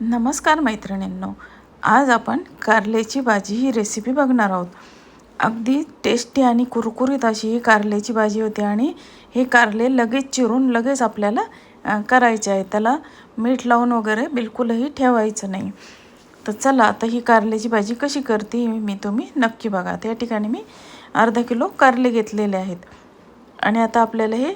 नमस्कार मैत्रिणींनो आज आपण कारल्याची भाजी ही रेसिपी बघणार आहोत. अगदी टेस्टी आणि कुरकुरीत अशी ही कारल्याची भाजी होती आणि हे कारले लगेच चिरून लगेच आपल्याला करायचे आहे. त्याला मीठ लावून वगैरे बिलकुलही ठेवायचं नाही. तर चला आता ही कारल्याची भाजी कशी करते मी तुम्ही नक्की बघा. त्या ठिकाणी मी अर्धा किलो कारले घेतलेले आहेत. आणि आता आपल्याला हे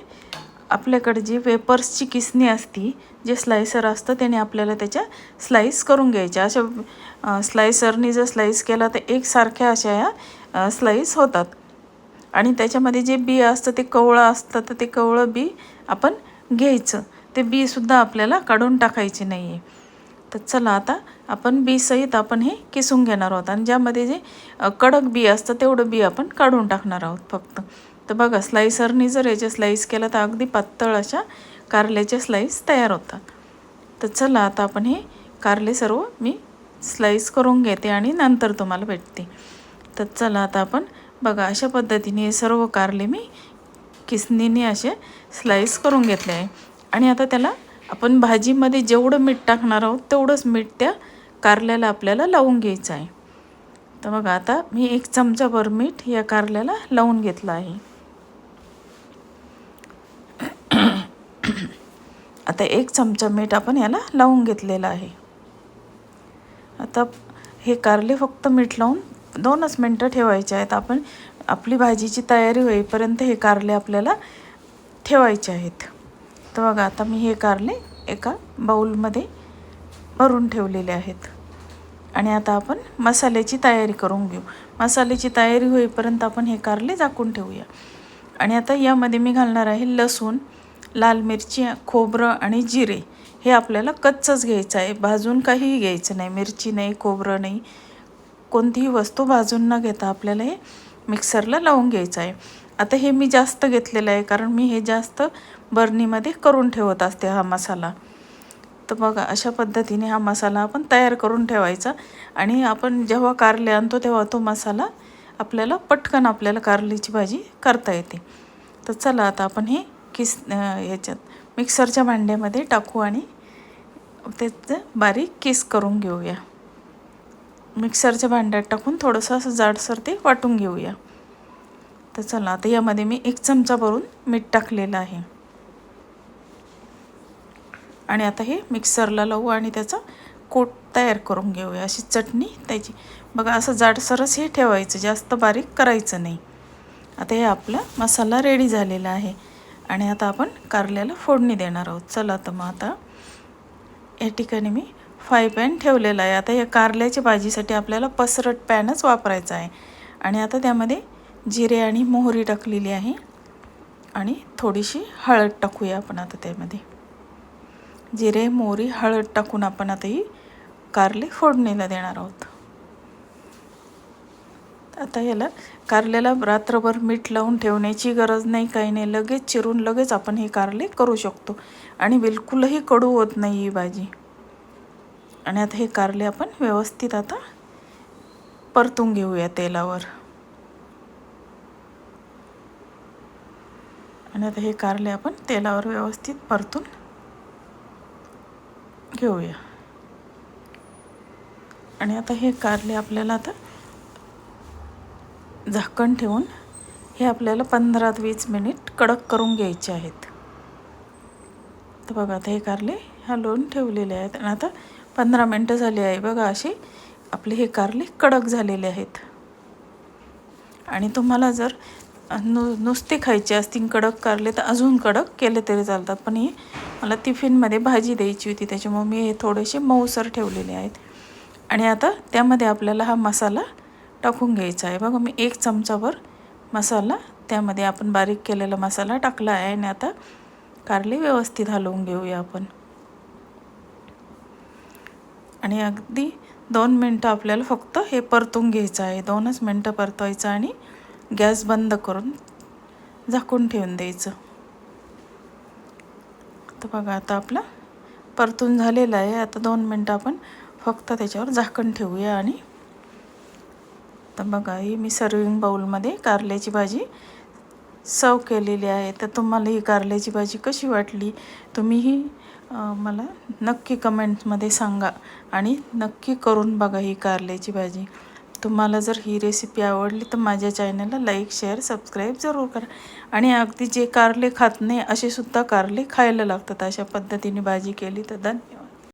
आपल्याकडे जी वेपर्सची किसणी असती जे स्लायसर असतं त्याने आपल्याला त्याच्या स्लाईस करून घ्यायच्या. अशा स्लायसरनी जर स्लाईस केला तर एकसारख्या अशा या स्लाईस होतात. आणि त्याच्यामध्ये जे बी असतं ते कवळं असतं तर ते कवळं बी आपण घ्यायचं. ते बीसुद्धा आपल्याला काढून टाकायचे नाही आहे तर चला आता आपण बी सहित आपण हे किसून घेणार आहोत. आणि ज्यामध्ये जे कडक बी असतं तेवढं बी आपण काढून टाकणार आहोत फक्त. तर बघा स्लाईसरनी जर याचे स्लाईस केलं तर अगदी पातळ अशा कारल्याच्या स्लाईस तयार होतात. तर चला आता आपण हे कारले सर्व मी स्लाईस करून घेते आणि नंतर तुम्हाला भेटते. तर चला आता आपण बघा अशा पद्धतीने हे सर्व कारले मी किसनीने असे स्लाईस करून घेतले आहे. आणि आता त्याला आपण भाजीमध्ये जेवढं मीठ टाकणार आहोत तेवढंच मीठ त्या कारल्याला आपल्याला लावून घ्यायचं आहे. तर बघा आता मी एक चमचाभर मीठ या कारल्याला लावून घेतलं आहे. आता एक चमचा मीठ आपण याला लावून घेतलेलं आहे. आता हे कारले फक्त मीठ लावून दोनच मिनटं ठेवायचे आहेत. आपण आपली भाजीची तयारी होईपर्यंत हे कारले आपल्याला ठेवायचे आहेत. तर बघा आता मी हे कारले एका बाऊलमध्ये भरून ठेवलेले आहेत. आणि आता आपण मसाल्याची तयारी करून घेऊ. मसाल्याची तयारी होईपर्यंत आपण हे कारले झाकून ठेवूया. आणि आता यामध्ये मी घालणार आहे लसूण. लाल मिरची खोबरं आणि जिरे हे आपल्याला कच्चंच घ्यायचं आहे. भाजून काहीही घ्यायचं नाही. मिरची नाही खोबरं नाही. कोणतीही वस्तू भाजून न घेता आपल्याला हे मिक्सरला लावून घ्यायचं आहे. आता हे मी जास्त घेतलेलं आहे कारण मी हे जास्त बर्नीमध्ये करून ठेवत असते हा मसाला. तर बघा अशा पद्धतीने हा मसाला आपण तयार करून ठेवायचा आणि आपण जेव्हा कारले आणतो तेव्हा तो मसाला आपल्याला पटकन आपल्याला कारलीची भाजी करता येते. तर चला आता आपण हे किस ह्याच्यात मिक्सरच्या भांड्यामध्ये टाकू आणि त्याचं बारीक किस करून घेऊया. मिक्सरच्या भांड्यात टाकून थोडंसं असं जाडसर ते वाटून घेऊया. तर चला आता यामध्ये मी एक चमचा भरून मीठ टाकलेलं आहे. आणि आता हे मिक्सरला लावू आणि त्याचा कोट तयार करून घेऊया. अशी चटणी त्याची. बघा असं जाडसरच हे ठेवायचं जास्त बारीक करायचं नाही. आता हे आपला मसाला रेडी झालेला आहे. आणि आता आपण कारल्याला फोडणी देणार आहोत. चला तर मग आता या ठिकाणी मी फ्राय पॅन ठेवलेला आहे. आता या कारल्याच्या भाजीसाठी आपल्याला पसरट पॅनच वापरायचा आहे. आणि आता त्यामध्ये जिरे आणि मोहरी टाकलेली आहे. आणि थोडीशी हळद टाकूया आपण आता त्यामध्ये. जिरे मोहरी हळद टाकून आपण आता ही कारले फोडणीला देणार आहोत. आता याला कारल्याला रात्रभर मीठ लावून ठेवण्याची गरज नाही काही नाही. लगेच चिरून लगेच आपण हे कारले करू शकतो. आणि बिलकुलही कडू होत नाही ही भाजी. आणि आता हे कारले आपण व्यवस्थित आता परतून घेऊया तेलावर. आणि आता हे कारले आपण तेलावर व्यवस्थित परतून घेऊया. आणि आता हे कारले आपल्याला आता झाकण ठेवून हे आपल्याला पंधरा ते वीस मिनिट कडक करून घ्यायचे आहेत. तर बघा आता हे कारले हलवून ठेवलेले आहेत आणि आता पंधरा मिनटं झाली आहे बघा असे आपले हे कारले कडक झालेले आहेत. आणि तुम्हाला जर नु नुसते खायचे असतील कडक कारले तर अजून कडक केले तरी चालतात. पण हे मला टिफिनमध्ये भाजी द्यायची होती त्याच्यामुळे मी हे थोडेसे मऊसर ठेवलेले आहेत. आणि आता त्यामध्ये आपल्याला हा मसाला टाकून घ्यायचा आहे. बघा मी एक चमचाभर मसाला त्यामध्ये आपण बारीक केलेला मसाला टाकला आहे आणि आता कारले व्यवस्थित हलवून घेऊया आपण. आणि अगदी दोन मिनटं आपल्याला फक्त हे परतून घ्यायचं आहे. दोनच मिनटं परतवायचं आणि गॅस बंद करून झाकून ठेवून द्यायचं. तर बघा आता आपलं परतून झालेला आहे. आता दोन मिनटं आपण फक्त त्याच्यावर झाकण ठेवूया आणि तर बघा ही मी सर्विंग बाऊलमध्ये कारल्याची भाजी सर्व केलेली आहे. तर तुम्हाला ही कारल्याची भाजी कशी वाटली? तुम्ही ही मला नक्की कमेंट्समध्ये सांगा आणि नक्की करून बघा ही कारल्याची भाजी. तुम्हाला जर ही रेसिपी आवडली तर माझ्या चॅनलला लाईक शेअर सबस्क्राईब जरूर करा. आणि अगदी जे कारले खात नाही असे सुद्धा कारले खायला लागतात. अशा पद्धतीने भाजी केली तर धन्यवाद.